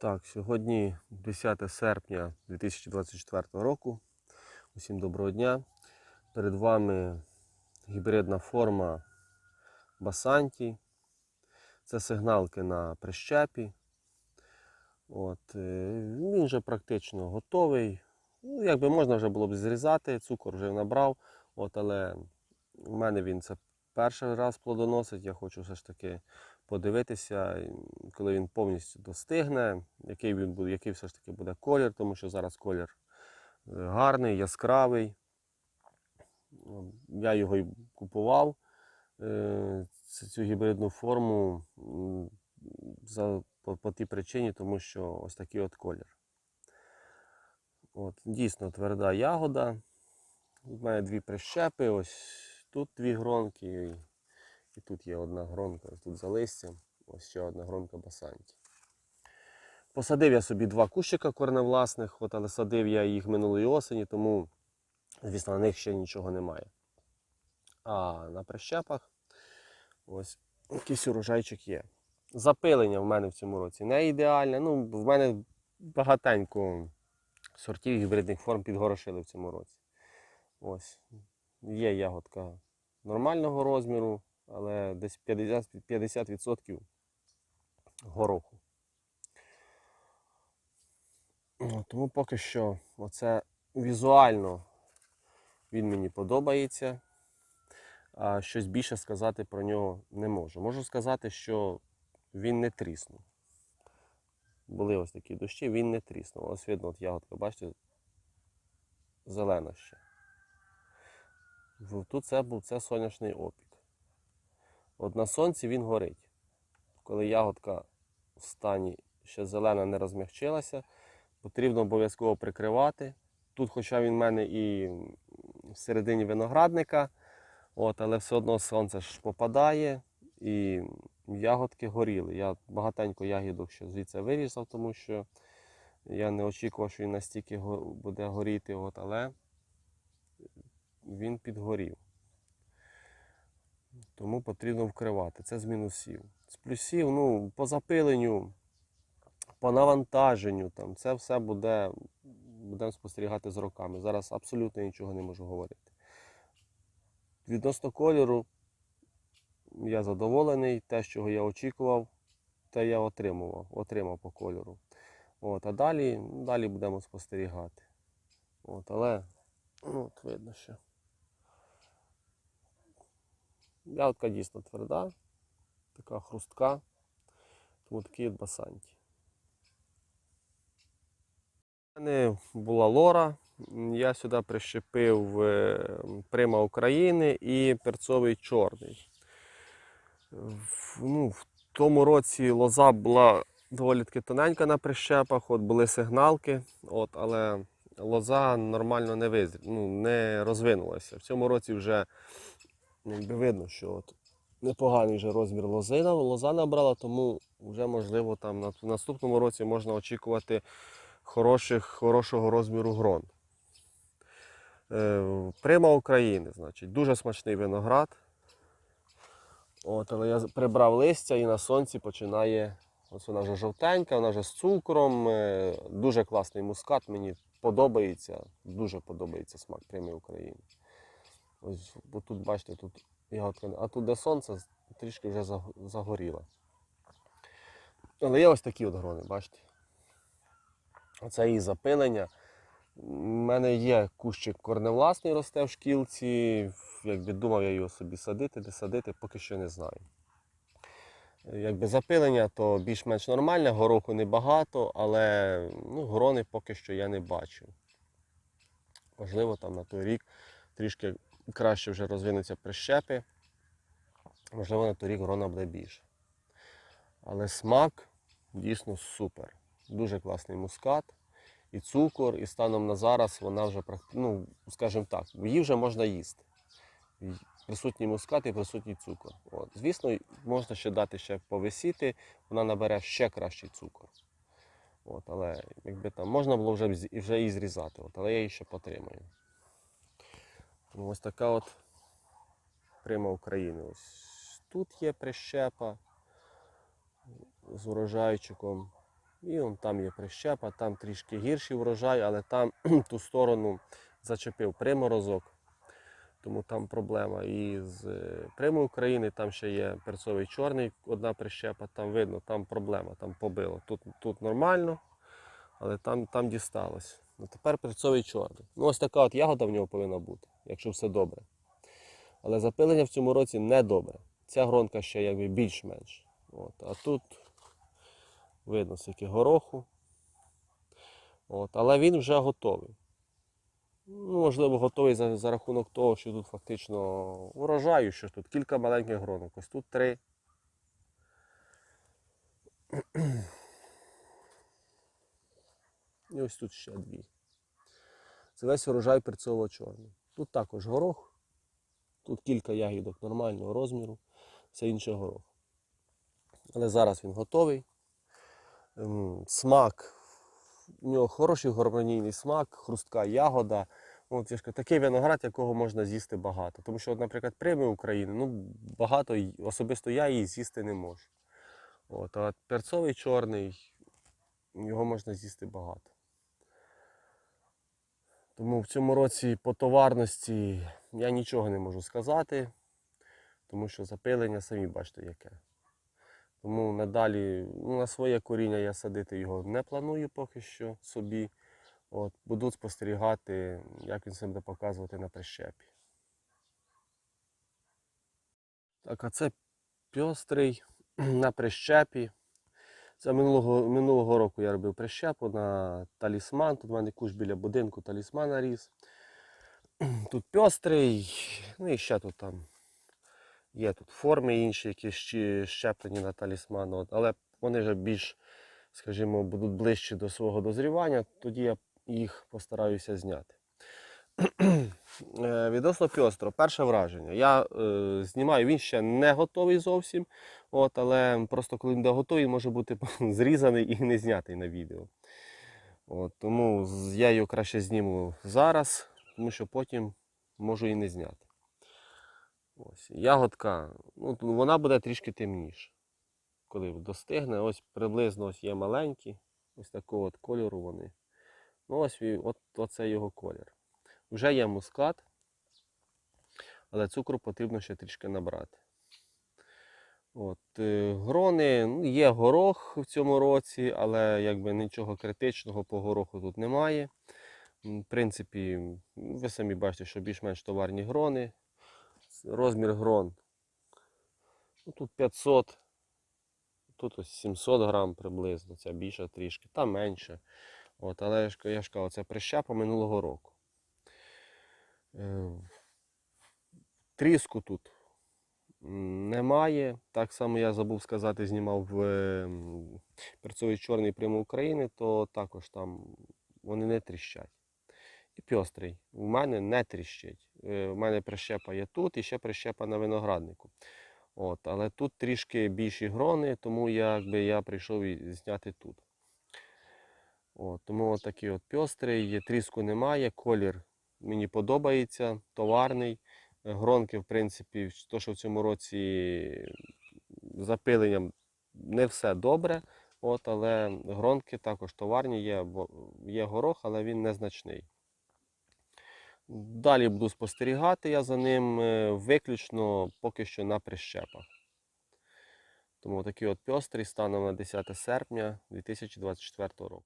Так, сьогодні 10 серпня 2024 року. Усім доброго дня. Перед вами гібридна форма Басанті. Це сигналки на прищепі. От, е, він вже практично готовий. Ну, якби можна вже було б зрізати, цукор вже набрав. От, але в мене він це перший раз плодоносить. Я хочу все ж таки подивитися, коли він повністю достигне, який він буде, який все ж таки буде колір, тому що зараз колір е, гарний, яскравий. Ну, Я його і купував, е, цю гібридну форму за, по, по тій причині, тому що ось такий от колір. От, дійсно тверда ягода. У мене дві прищепи, ось тут дві гронки, і, тут є одна гронка, тут за листям, ось ще одна гронка басанті. Посадив я собі два кущика корневласних, от, але садив я їх минулої осені, тому, звісно, на них ще нічого немає. А на прищепах ось якийсь урожайчик є. Запилення в мене в цьому році не ідеальне. Ну, в мене багатенько сортів гібридних форм підгорошили в цьому році. Ось. Є ягодка нормального розміру, але десь 50, 50% гороху. Тому поки що оце візуально він мені подобається. А щось більше сказати про нього не можу. Можу сказати, що він не тріснув. Були ось такі дощі, він не тріснув. Ось видно, от ягодка, бачите, зелена ще. Тут це був це сонячний опік. От на сонці він горить. Коли ягодка в стані ще зелена не розмягчилася, потрібно обов'язково прикривати. Тут, хоча він в мене і всередині виноградника, от, але все одно сонце ж попадає і ягодки горіли. Я багатенько ягідок ще звідси вирізав, тому що я не очікував, що він настільки буде горіти, от, але він підгорів. Тому потрібно вкривати. Це з мінусів. З плюсів, ну, по запиленню, по навантаженню, там, це все буде, будемо спостерігати з роками. Зараз абсолютно нічого не можу говорити. Відносно кольору, я задоволений, те, чого я очікував, те я отримував, отримав по кольору. От, а далі, далі будемо спостерігати. От, але ну, от видно, що. Ягодка дійсно тверда, така хрустка, тому такий от басанті. У мене була лора, я сюди прищепив е, прима України і перцовий чорний. В, ну, в тому році лоза була доволі таки тоненька на прищепах, от були сигналки, от, але лоза нормально не, визрі, ну, не розвинулася. В цьому році вже якби видно, що от непоганий вже розмір лозина, лоза набрала, тому вже можливо там на наступному році можна очікувати хороших, хорошого розміру грон. Е, Прима України, значить, дуже смачний виноград. От, але я прибрав листя і на сонці починає. Ось вона вже жовтенька, вона вже з цукром. е, Дуже класний мускат, мені подобається, дуже подобається смак прями України. Ось, бо тут, бачите, тут ягодка, а тут де сонце трішки вже загоріло. Але є ось такі от грони, бачите. Оце її запилення. У мене є кущик корневласний росте в шкілці. Якби думав я його собі садити, де садити, поки що не знаю. Якби запилення, то більш-менш нормальне, гороху небагато, але ну, грони поки що я не бачив. Можливо, там на той рік трішки краще вже розвинуться прищепи. Можливо, на той рік грона буде більше. Але смак дійсно супер. Дуже класний мускат. І цукор, і станом на зараз вона вже ну, скажімо так, її вже можна їсти. Присутній мускат і присутній цукор. От. Звісно, можна ще дати ще повисіти, вона набере ще кращий цукор. От, але якби там можна було вже, вже її зрізати, от, але я її ще потримаю. Тому ось така от прима України. Ось тут є прищепа з урожайчиком. І он там є прищепа, там трішки гірший врожай, але там ту сторону зачепив приморозок. Тому там проблема. І з е, Прими України там ще є перцовий чорний, одна прищепа, там видно, там проблема, там побило. Тут, тут нормально, але там, там дісталось. Ну, тепер перцовий чорний. Ну, ось така от ягода в нього повинна бути, якщо все добре. Але запилення в цьому році не добре. Ця гронка ще якби більш-менш. А тут видно скільки гороху. От. Але він вже готовий. Ну, можливо, готовий за, за рахунок того, що тут фактично урожаю, що тут кілька маленьких гронок. Ось тут три. І ось тут ще дві. Це весь урожай перцово чорний. Тут також горох. Тут кілька ягідок нормального розміру, все інше горох. Але зараз він готовий. Ем, Смак. У нього хороший гармонійний смак, хрустка ягода. От, я кажу, такий виноград, якого можна з'їсти багато. Тому що, наприклад, прими України, ну, багато особисто я її з'їсти не можу. От, а перцовий чорний, його можна з'їсти багато. Тому в цьому році по товарності я нічого не можу сказати, тому що запилення самі бачите яке. Тому надалі ну, на своє коріння я садити його не планую поки що собі. От, буду спостерігати, як він себе буде показувати на прищепі. Так, а це пьострий на прищепі. Це минулого, минулого року я робив прищепу на талісман. Тут в мене куш біля будинку талісмана ріс. Тут пьострий, ну і ще тут там є тут форми інші, які щеплені на талісман. От, але вони вже більш, скажімо, будуть ближчі до свого дозрівання, тоді я їх постараюся зняти. Е, Відносно пьостро, перше враження. Я е, знімаю, він ще не готовий зовсім, от, але просто коли він буде готовий, може бути зрізаний і не знятий на відео. От, тому я його краще зніму зараз, тому що потім можу і не зняти. Ось. Ягодка, ну, вона буде трішки темніша. Коли достигне, ось приблизно ось є маленькі, ось такого от кольору вони. Ну, ось, от, оце його колір. Вже є мускат, але цукру потрібно ще трішки набрати. От, е, грони, ну, є горох в цьому році, але якби нічого критичного по гороху тут немає. В принципі, ви самі бачите, що більш-менш товарні грони. Розмір грон. Ну, тут 500, тут ось 700 грам приблизно, ця більша трішки, та менше. От, але я ж кажу, це прищепа минулого року. Е, Тріску тут немає. Так само я забув сказати, знімав е, перцовий чорний прямо України, то також там вони не тріщать. І пьострий. У мене не тріщить. Е, У мене прищепа є тут і ще прищепа на винограднику. От, але тут трішки більші грони, тому якби, я прийшов зняти тут. От, тому от такий от пьострий, тріску немає, колір мені подобається, товарний. Е, Гронки, в принципі, то, що в цьому році запиленням не все добре. От, але гронки також товарні, є, є горох, але він незначний. Далі буду спостерігати я за ним е, виключно поки що на прищепах. Тому такий от пьострий станом на 10 серпня 2024 року.